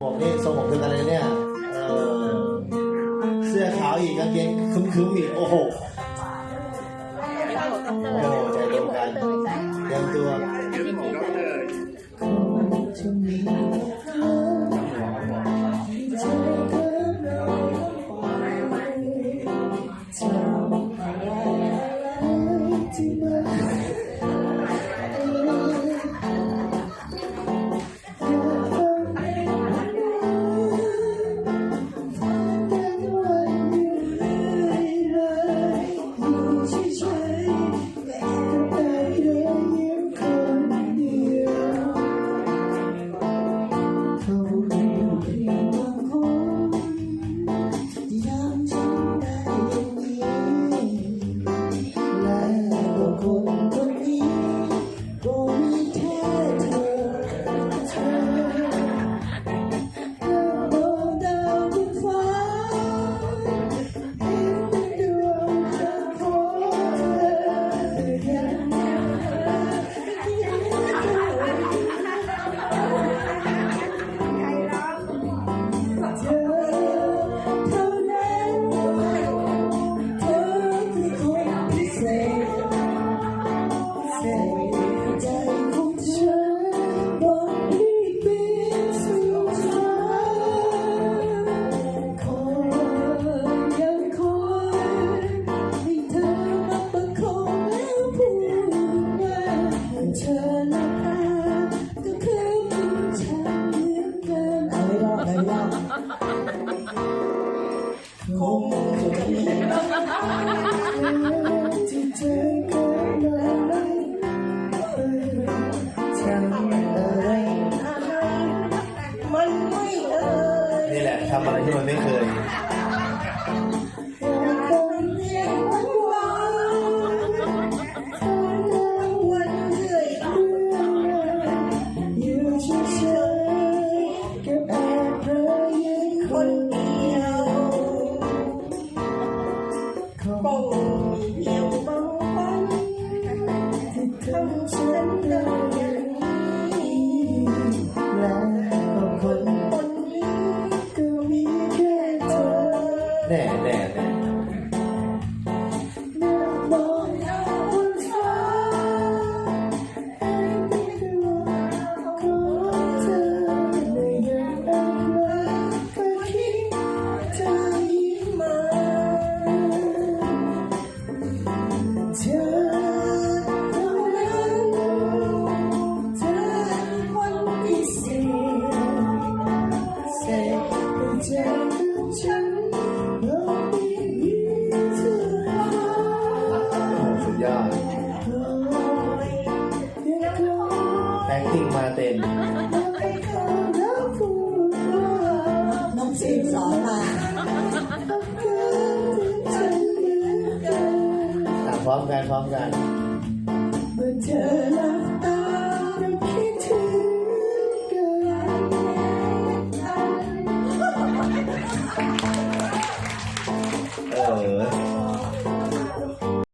หมวกนี่ทรงผมคืออะไรเนี่ยเออเสื้อขาวอีกกางเกงคึ้มๆอีก โอ้โห โอ้โหใจตรงกันเตรียมตัวเธ คงจะมีที่เธอเกิดมาทำอะไรมันไม่เอ่ยนี่แหละทำอะไรที่มันไม่เคย แอคติ้งมาเต็ม น้องสิงสอนมาอะพร้อมกันพร้อมกัน เมื่อเธอนั้น